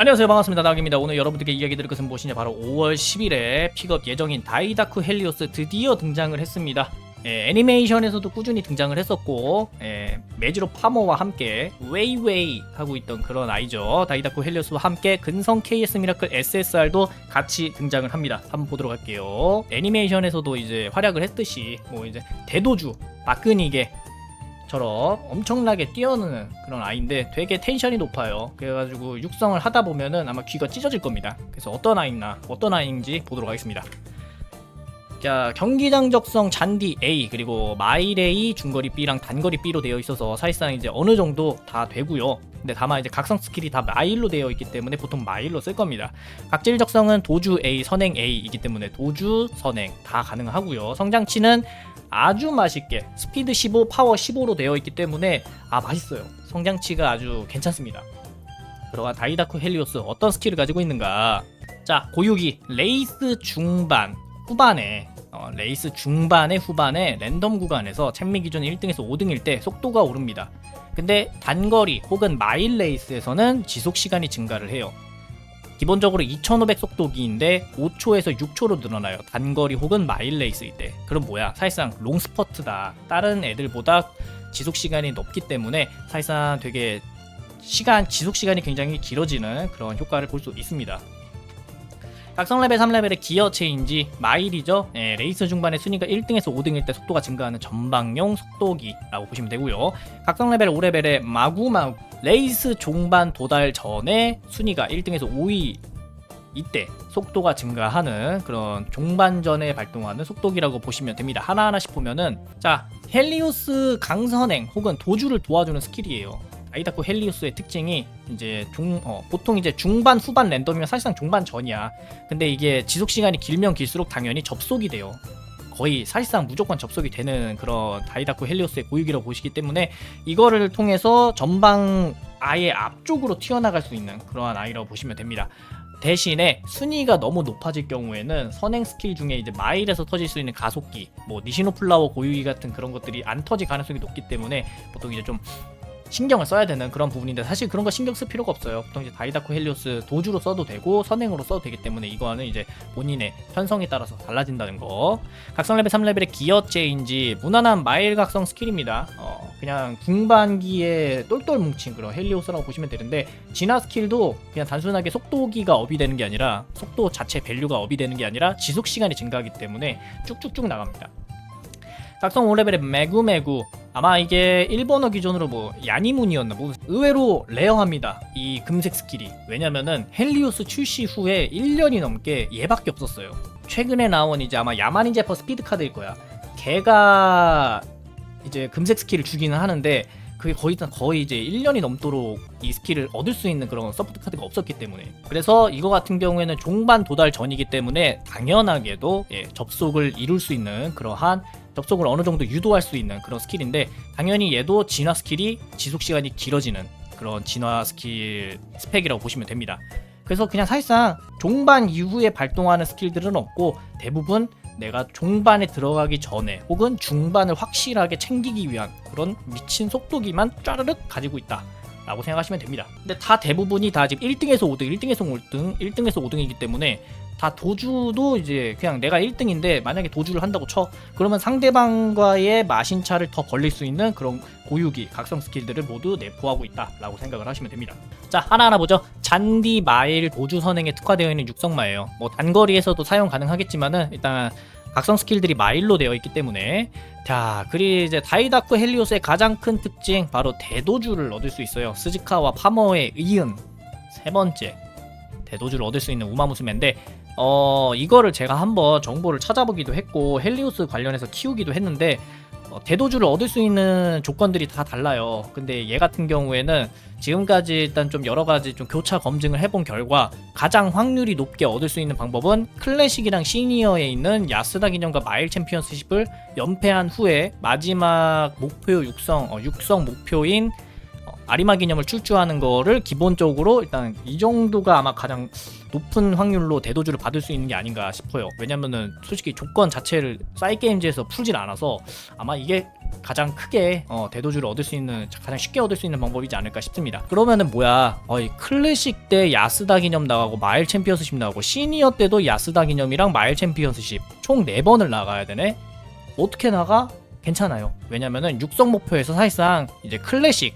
안녕하세요. 반갑습니다. 나경입니다. 오늘 여러분들께 이야기 드릴 것은 무엇이냐? 바로 5월 10일에 픽업 예정인 다이다쿠 헬리오스 드디어 등장을 했습니다. 예, 애니메이션에서도 꾸준히 등장을 했었고 예, 메지로 파머와 함께 웨이웨이 하고 있던 그런 아이죠. 다이다쿠 헬리오스와 함께 근성 KS 미라클 SSR도 같이 등장을 합니다. 한번 보도록 할게요. 애니메이션에서도 이제 활약을 했듯이 뭐 이제 대도주 박근이게 처럼 엄청나게 뛰어드는 그런 아이인데 되게 텐션이 높아요. 그래가지고 육성을 하다 보면은 아마 귀가 찢어질 겁니다. 그래서 어떤 아이나 어떤 아이인지 보도록 하겠습니다. 자 경기장 적성 잔디 A 그리고 마일 A 중거리 B랑 단거리 B로 되어 있어서 사실상 이제 어느 정도 다 되고요. 근데 다만 이제 각성 스킬이 다 마일로 되어 있기 때문에 보통 마일로 쓸 겁니다. 각질 적성은 도주 A, 선행 A이기 때문에 도주, 선행 다 가능하고요. 성장치는 아주 맛있게 스피드 15, 파워 15로 되어 있기 때문에 아 맛있어요. 성장치가 아주 괜찮습니다. 들어간 다이다쿠 헬리오스 어떤 스킬을 가지고 있는가? 자 고유기 레이스 중반 후반에 어, 레이스 중반에 후반에 랜덤 구간에서 챔미 기준 1등에서 5등일 때 속도가 오릅니다. 근데 단거리 혹은 마일 레이스에서는 지속 시간이 증가를 해요. 기본적으로 2500 속도기인데 5초에서 6초로 늘어나요. 단거리 혹은 마일 레이스일 때. 그럼 뭐야? 사실상 롱스퍼트다. 다른 애들보다 지속 시간이 높기 때문에 사실상 되게 시간 지속 시간이 굉장히 길어지는 그런 효과를 볼 수 있습니다. 각성 레벨 3레벨의 기어 체인지 마일이죠. 예, 레이스 중반에 순위가 1등에서 5등일 때 속도가 증가하는 전방용 속도기라고 보시면 되고요. 각성 레벨 5레벨의 마구마구 레이스 종반 도달 전에 순위가 1등에서 5위 이때 속도가 증가하는 그런 종반 전에 발동하는 속도기라고 보시면 됩니다. 하나하나씩 보면은 자 헬리오스 강선행 혹은 도주를 도와주는 스킬이에요. 아이다쿠 헬리오스의 특징이 이제 중 어, 보통 이제 중반 후반 랜덤이면 사실상 종반 전이야. 근데 이게 지속 시간이 길면 길수록 당연히 접속이 돼요. 거의 사실상 무조건 접속이 되는 그런 다이다쿠 헬리오스의 고유기라고 보시기 때문에 이거를 통해서 전방 아예 앞쪽으로 튀어나갈 수 있는 그러한 아이라고 보시면 됩니다. 대신에 순위가 너무 높아질 경우에는 선행 스킬 중에 이제 마일에서 터질 수 있는 가속기, 뭐 니시노 플라워 고유기 같은 그런 것들이 안 터질 가능성이 높기 때문에 보통 이제 좀 신경을 써야 되는 그런 부분인데 사실 그런 거 신경 쓸 필요가 없어요. 보통 이제 다이다쿠 헬리오스 도주로 써도 되고 선행으로 써도 되기 때문에 이거는 이제 본인의 편성에 따라서 달라진다는 거. 각성 레벨 3레벨의 기어 체인지 무난한 마일 각성 스킬입니다. 어, 그냥 중반기에 똘똘 뭉친 그런 헬리오스라고 보시면 되는데 진화 스킬도 그냥 단순하게 속도기가 업이 되는 게 아니라 속도 자체 밸류가 업이 되는 게 아니라 지속 시간이 증가하기 때문에 쭉쭉쭉 나갑니다. 각성 5레벨의 메구메구. 아마 이게 일본어 기준으로 뭐 야니문이었나? 뭐 의외로 레어합니다 이 금색 스킬이. 왜냐면은 헬리오스 출시 후에 1년이 넘게 얘밖에 없었어요. 최근에 나온 이제 아마 야마닌 제퍼 스피드 카드일 거야. 걔가 이제 금색 스킬을 주기는 하는데 그게 거의 거의 이제 1년이 넘도록 이 스킬을 얻을 수 있는 그런 서포트 카드가 없었기 때문에 그래서 이거 같은 경우에는 종반 도달 전이기 때문에 당연하게도 예, 접속을 이룰 수 있는 그러한 접속을 어느 정도 유도할 수 있는 그런 스킬인데 당연히 얘도 진화 스킬이 지속 시간이 길어지는 그런 진화 스킬 스펙이라고 보시면 됩니다. 그래서 그냥 사실상 종반 이후에 발동하는 스킬들은 없고 대부분 내가 종반에 들어가기 전에 혹은 중반을 확실하게 챙기기 위한 그런 미친 속도기만 짜르륵 가지고 있다. 라고 생각하시면 됩니다. 근데 다 대부분이 다 지금 1등에서 5등, 1등에서 5등, 1등에서 5등이기 때문에 다 도주도 이제 그냥 내가 1등인데 만약에 도주를 한다고 쳐 그러면 상대방과의 마신차를 더 벌릴 수 있는 그런 고유기 각성 스킬들을 모두 내포하고 있다라고 생각을 하시면 됩니다. 자 하나하나 보죠. 잔디 마일 도주 선행에 특화되어 있는 육성마예요. 뭐 단거리에서도 사용 가능하겠지만은 일단 각성 스킬들이 마일로 되어 있기 때문에. 자 그리고 이제 다이다쿠 헬리오스의 가장 큰 특징 바로 대도주를 얻을 수 있어요. 스즈카와 파머에 이은. 세 번째. 대도주를 얻을 수 있는 우마무스메인데 어 이거를 제가 한번 정보를 찾아보기도 했고 헬리오스 관련해서 키우기도 했는데 어, 대도주를 얻을 수 있는 조건들이 다 달라요. 근데 얘 같은 경우에는 지금까지 일단 좀 여러 가지 좀 교차 검증을 해본 결과 가장 확률이 높게 얻을 수 있는 방법은 클래식이랑 시니어에 있는 야스다 기념과 마일 챔피언스십을 연패한 후에 마지막 목표 육성 어, 육성 목표인 어, 아리마 기념을 출주하는 거를 기본적으로 일단 이 정도가 아마 가장 높은 확률로 대도주를 받을 수 있는 게 아닌가 싶어요. 왜냐면은 솔직히 조건 자체를 사이게임즈에서 풀진 않아서 아마 이게 가장 크게 어, 대도주를 얻을 수 있는 가장 쉽게 얻을 수 있는 방법이지 않을까 싶습니다. 그러면은 뭐야? 어이 클래식 때 야스다 기념 나가고 마일 챔피언스십 나가고 시니어 때도 야스다 기념이랑 마일 챔피언스십 총 4번을 나가야 되네. 어떻게 나가? 괜찮아요. 왜냐면은 육성 목표에서 사실상 이제 클래식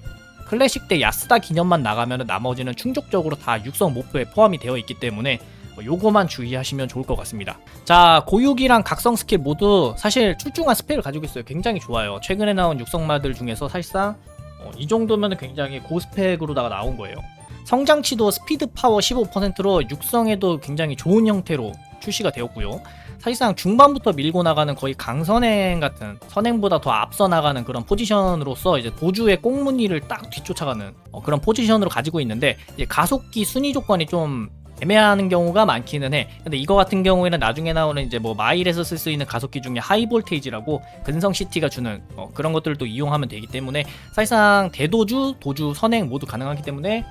클래식 때 야스다 기념만 나가면 나머지는 충족적으로 다 육성 목표에 포함이 되어 있기 때문에 뭐 요거만 주의하시면 좋을 것 같습니다. 자, 고육이랑 각성 스킬 모두 사실 출중한 스펙을 가지고 있어요. 굉장히 좋아요. 최근에 나온 육성마들 중에서 사실상 어, 이 정도면 굉장히 고스펙으로다가 나온 거예요. 성장치도 스피드 파워 15%로 육성에도 굉장히 좋은 형태로 출시가 되었고요. 사실상 중반부터 밀고 나가는 거의 강선행 같은 선행보다 더 앞서 나가는 그런 포지션으로서 이제 도주의 꽁무니를 딱 뒤쫓아가는 어, 그런 포지션으로 가지고 있는데 이제 가속기 순위 조건이 좀 애매한 경우가 많기는 해. 근데 이거 같은 경우에는 나중에 나오는 이제 뭐 마일에서 쓸 수 있는 가속기 중에 하이 볼테이지라고 근성 시티가 주는 어, 그런 것들도 이용하면 되기 때문에 사실상 대도주, 도주, 선행 모두 가능하기 때문에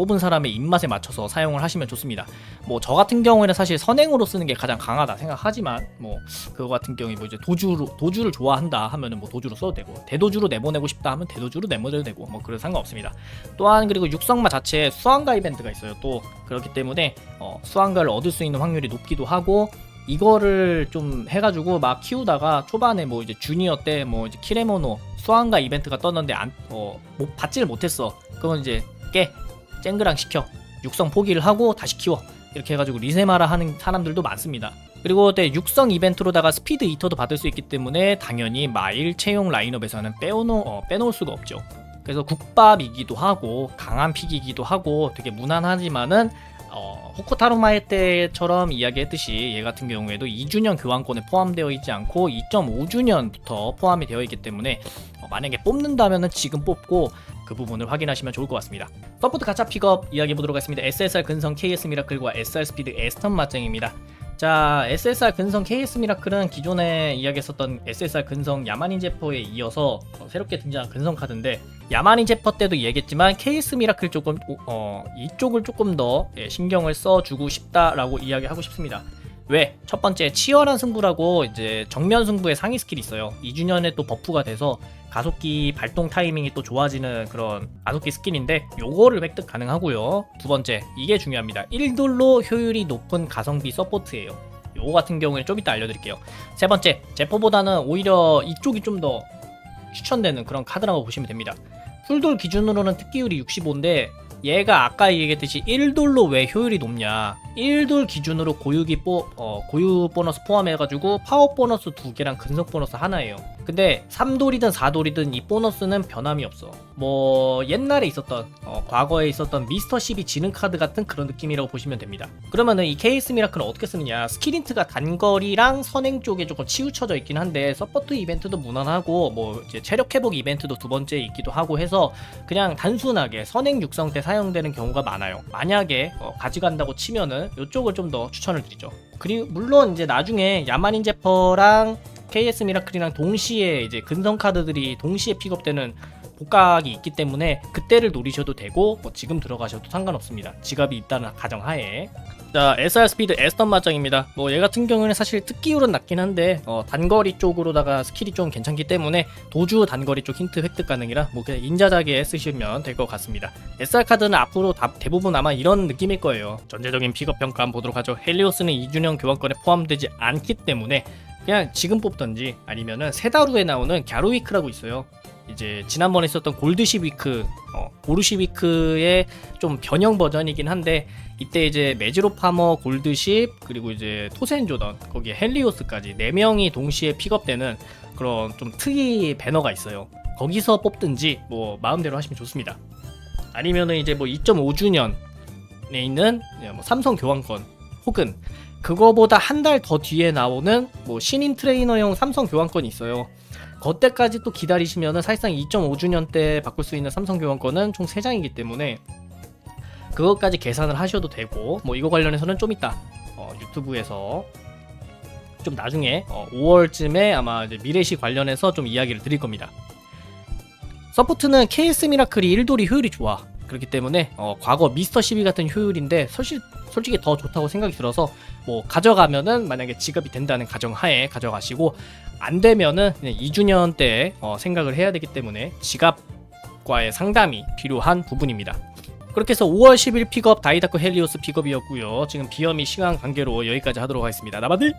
뽑은 사람의 입맛에 맞춰서 사용을 하시면 좋습니다. 뭐 저 같은 경우에는 사실 선행으로 쓰는 게 가장 강하다 생각하지만 뭐 그거 같은 경우에 뭐 이제 도주로 도주를 좋아한다 하면은 뭐 도주로 써도 되고 대도주로 내보내고 싶다 하면 대도주로 내보내도 되고 뭐 그런 상관없습니다. 또한 그리고 육성마 자체에 수환가 이벤트가 있어요. 또 그렇기 때문에 어, 수환가를 얻을 수 있는 확률이 높기도 하고 이거를 좀 해가지고 막 키우다가 초반에 뭐 이제 주니어 때 뭐 이제 키레모노 수환가 이벤트가 떴는데 안, 어, 뭐 받지를 못했어. 그러면 이제 깨 쨍그랑 시켜 육성 포기를 하고 다시 키워 이렇게 해가지고 리세마라 하는 사람들도 많습니다. 그리고 때 육성 이벤트로다가 스피드 이터도 받을 수 있기 때문에 당연히 마일 채용 라인업에서는 빼놓, 어, 빼놓을 수가 없죠. 그래서 국밥이기도 하고 강한 픽이기도 하고 되게 무난하지만은 어, 호코타루마에 때처럼 이야기했듯이 얘 같은 경우에도 2주년 교환권에 포함되어 있지 않고 2.5주년부터 포함이 되어 있기 때문에 어, 만약에 뽑는다면 은 지금 뽑고 그 부분을 확인하시면 좋을 것 같습니다. 서포트 가차 픽업 이야기해 보도록 하겠습니다. SSR 근성 KS 미라클과 SR 스피드 에스턴 맞짱입니다. 자, SSR 근성 KS 미라클은 기존에 이야기했었던 SSR 근성 야마닌 제퍼에 이어서 어, 새롭게 등장한 근성 카드인데 야마닌 제퍼 때도 얘기했지만 KS 미라클 조금 어, 이쪽을 조금 더 예, 신경을 써주고 싶다라고 이야기하고 싶습니다. 왜? 첫 번째 치열한 승부라고 이제 정면 승부의 상위 스킬이 있어요. 2주년에 또 버프가 돼서 가속기 발동 타이밍이 또 좋아지는 그런 가속기 스킬인데 요거를 획득 가능하고요. 두 번째 이게 중요합니다. 1돌로 효율이 높은 가성비 서포트예요. 요거 같은 경우에는 좀 이따 알려드릴게요. 세 번째 제포보다는 오히려 이쪽이 좀 더 추천되는 그런 카드라고 보시면 됩니다. 풀돌 기준으로는 특기율이 65인데 얘가 아까 얘기했듯이 1돌로 왜 효율이 높냐 1돌 기준으로 고유기 뽀, 어, 고유 보너스 포함해가지고 파워 보너스 두 개랑 근성 보너스 하나예요. 근데 3돌이든 4돌이든 이 보너스는 변함이 없어. 뭐 옛날에 있었던 어, 과거에 있었던 미스터 12 지능 카드 같은 그런 느낌이라고 보시면 됩니다. 그러면은 이 KS 미라클은 어떻게 쓰느냐? 스킬인트가 단거리랑 선행 쪽에 조금 치우쳐져 있긴 한데 서포트 이벤트도 무난하고 뭐 이제 체력 회복 이벤트도 두 번째 있기도 하고 해서 그냥 단순하게 선행 육성 때 사용되는 경우가 많아요. 만약에 어, 가져간다고 치면은 이쪽을 좀 더 추천을 드리죠. 그리고 물론 이제 나중에 야마닌 제퍼랑 KS 미라클이랑 동시에 이제 근성 카드들이 동시에 픽업되는 복각이 있기 때문에 그때를 노리셔도 되고 뭐 지금 들어가셔도 상관없습니다. 지갑이 있다는 가정하에 자 SR 스피드 에스턴 마장입니다. 뭐 얘 같은 경우에는 사실 특기율은 낮긴 한데 어, 단거리 쪽으로다가 스킬이 좀 괜찮기 때문에 도주 단거리 쪽 힌트 획득 가능이라 뭐 그냥 인자작에 쓰시면 될 것 같습니다. SR 카드는 앞으로 다, 대부분 아마 이런 느낌일 거예요. 전체적인 픽업 평가 한번 보도록 하죠. 헬리오스는 2주년 교환권에 포함되지 않기 때문에 그냥 지금 뽑던지 아니면은 세 달 후에 나오는 갸루위크라고 있어요. 이제 지난번에 있었던 골드시 위크, 어, 보르시 위크의 좀 변형 버전이긴 한데 이때 이제 메지로 파머, 골드십 그리고 이제 토센 조던 거기에 헬리오스까지 네 명이 동시에 픽업되는 그런 좀 특이 배너가 있어요. 거기서 뽑든지 뭐 마음대로 하시면 좋습니다. 아니면은 이제 뭐 2.5주년에 있는 뭐 삼성 교환권 혹은 그거보다 한 달 더 뒤에 나오는 뭐 신인 트레이너용 삼성 교환권이 있어요. 그때까지 또 기다리시면은 사실상 2.5주년 때 바꿀 수 있는 삼성 교환권은 총 3장이기 때문에 그것까지 계산을 하셔도 되고 뭐 이거 관련해서는 좀 이따 어, 유튜브에서 좀 나중에 어, 5월쯤에 아마 미래시 관련해서 좀 이야기를 드릴 겁니다. 서포트는 KS 미라클이 1돌이 효율이 좋아. 그렇기 때문에 어, 과거 미스터 12 같은 효율인데 솔직, 솔직히 더 좋다고 생각이 들어서 뭐 가져가면은 만약에 지급이 된다는 가정하에 가져가시고 안 되면은 그냥 2주년 때 어, 생각을 해야 되기 때문에 지갑과의 상담이 필요한 부분입니다. 그렇게 해서 5월 10일 픽업 다이다크 헬리오스 픽업이었고요. 지금 비염이 시간 관계로 여기까지 하도록 하겠습니다. 나바들